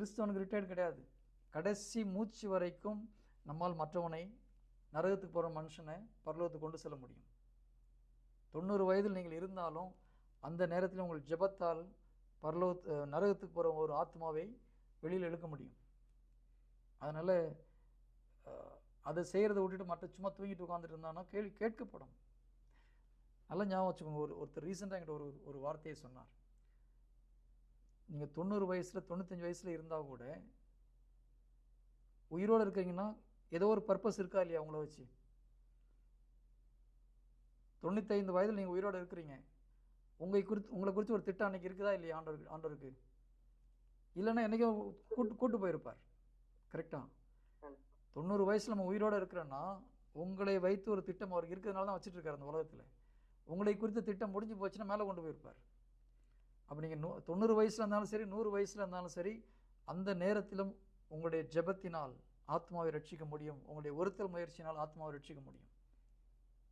கிறிஸ்தவனுக்கு retired கிடையாது. கடைசி மூச்சு வரைக்கும் நம்மால் மற்றவனை நரகத்துக்கு போகிற மனுஷனை பரலோகத்துக்கு கொண்டு செல்ல முடியும். தொண்ணூறு வயதில் நீங்கள் இருந்தாலும் அந்த நேரத்தில் உங்கள் ஜெபத்தால் பரலோக நரகத்துக்கு போகிற ஒரு ஆத்மாவை வெளியில் எடுக்க முடியும். அதனால் அதை செய்கிறத விட்டுட்டு மற்ற சும்மா தூங்கிட்டு உட்காந்துட்டு இருந்தானா கேள்வி கேட்கப்படும். நல்லா ஞாபகம் வச்சுக்கோங்க. ஒரு ஒருத்தர் ரீசெண்டாக என்கிட்ட ஒரு ஒரு வார்த்தையை சொன்னார். நீங்கள் தொண்ணூறு வயசில் தொண்ணூத்தஞ்சு வயசில் இருந்தால் கூட உயிரோடு இருக்கீங்கன்னா ஏதோ ஒரு பர்பஸ் இருக்கா இல்லையா உங்களை வச்சு? தொண்ணூத்தைந்து வயதில் நீங்கள் உயிரோடு இருக்கிறீங்க. உங்களை குறித்து உங்களை குறித்து ஒரு திட்டம் அன்றைக்கி இருக்குதா இல்லையா ஆண்டவருக்கு ஆண்டவருக்கு? இல்லைன்னா என்றைக்கும் கூட்டு கூட்டு போயிருப்பார். கரெக்டா தொண்ணூறு வயசில் நம்ம உயிரோடு இருக்கிறோன்னா உங்களை வைத்து ஒரு திட்டம் அவருக்கு இருக்கிறதுனால தான் வச்சுட்டு இருக்காரு அந்த உலகத்தில். உங்களை குறித்த திட்டம் முடிஞ்சு போச்சுன்னா மேலே கொண்டு போயிருப்பார். அப்போ நீங்கள் நூ தொண்ணூறு வயசில் இருந்தாலும் சரி நூறு வயசில் இருந்தாலும் சரி அந்த நேரத்திலும் உங்களுடைய ஜெபத்தினால் ஆத்மாவை ரட்சிக்க முடியும். உங்களுடைய ஒருத்தல் முயற்சியினால் ஆத்மாவை ரட்சிக்க முடியும்.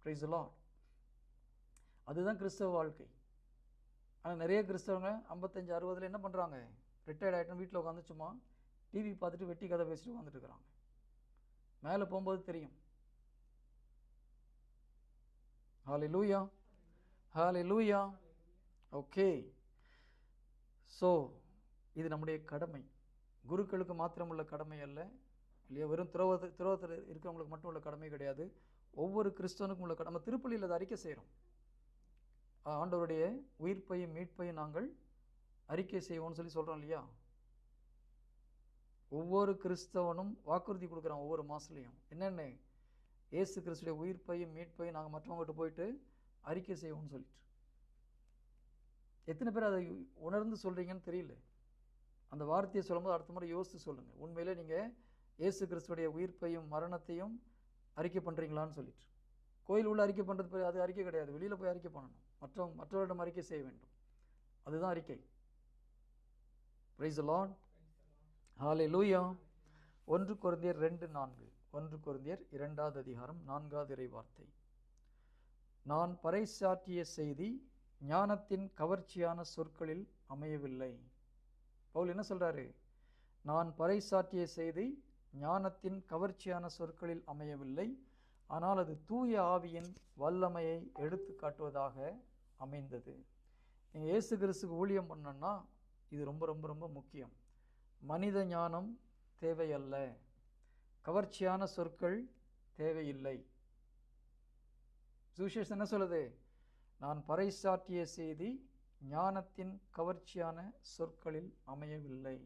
ப்ரைஸ் அதுதான் கிறிஸ்தவ வாழ்க்கை. ஆனால் நிறைய கிறிஸ்தவங்க ஐம்பத்தஞ்சு அறுபதில் என்ன பண்ணுறாங்க ரிட்டையர்ட் ஆகிட்டோம் வீட்டில் உட்காந்து சும்மா டிவி பார்த்துட்டு வெட்டி கதை பேசிட்டு உட்காந்துட்டு இருக்கிறாங்க மேலே போகும்போது தெரியும். ஹாலி லூயா ஹாலி லூயா ஓகே ஸோ இது நம்முடைய கடமை. குருக்களுக்கு மாத்திரம் உள்ள கடமை அல்ல. இல்லையா? வெறும் துறவத்து துறவத்தில் இருக்கிறவங்களுக்கு மட்டும் உள்ள கடமை கிடையாது. ஒவ்வொரு கிறிஸ்தவனுக்கும் உள்ள கடமை. திருப்பள்ளியில் அதை அறிக்கை செய்கிறோம் ஆண்டவருடைய உயிர்ப்பையும் மீட்பையும் நாங்கள் அறிக்கை செய்வோம்னு சொல்லி சொல்கிறோம் இல்லையா? ஒவ்வொரு கிறிஸ்தவனும் வாக்குறுதி கொடுக்குறான் ஒவ்வொரு மாதத்துலேயும் என்னென்ன? ஏசு கிறிஸ்துடைய உயிர்ப்பையும் மீட்பையும் நாங்கள் மற்றவங்ககிட்ட போயிட்டு அறிக்கை செய்வோம்னு சொல்லிட்டு. எத்தனை பேர் அதை உணர்ந்து சொல்கிறீங்கன்னு தெரியல. அந்த வார்த்தையை சொல்லும்போது அடுத்த முறை யோசித்து சொல்லுங்கள் உண்மையிலே நீங்கள் இயேசு கிறிஸ்துடைய உயிர்ப்பையும் மரணத்தையும் அறிக்கை பண்ணுறீங்களான்னு சொல்லிட்டு. கோயில் உள்ள அறிக்கை பண்ணுறது அது அறிக்கை கிடையாது. வெளியில் போய் அறிக்கை பண்ணணும். மற்றவங்க மற்றவரிடம் அறிக்கை செய்ய வேண்டும். அதுதான் அறிக்கை. பிரைஸ் லார்ட் ஹாலே லூயா ஒன்று குருந்தியர் ரெண்டு நான்கு. ஒன்று குருந்தியர் இரண்டாவது அதிகாரம் நான்காவது இறை வார்த்தை. நான் பறைசாற்றிய செய்தி ஞானத்தின் கவர்ச்சியான சொற்களில் அமையவில்லை. பவுல் என்ன சொல்கிறாரு நான் பறைசாற்றிய செய்தி ஞானத்தின் கவர்ச்சியான சொற்களில் அமையவில்லை. ஆனால் அது தூய ஆவியின் வல்லமையை எடுத்து காட்டுவதாக அமைந்தது. நீங்கள் இயேசு கிறிஸ்துக்கு ஊழியம் பண்ணோன்னா இது ரொம்ப ரொம்ப ரொம்ப முக்கியம். மனித ஞானம் தேவையல்ல. கவர்ச்சியான சொற்கள் தேவையில்லை. சுவிசேஷம் என்ன சொல்லுது? நான் பறைசாற்றிய செய்தி ஞானத்தின் கவர்ச்சியான சொற்களில் அமையவில்லை.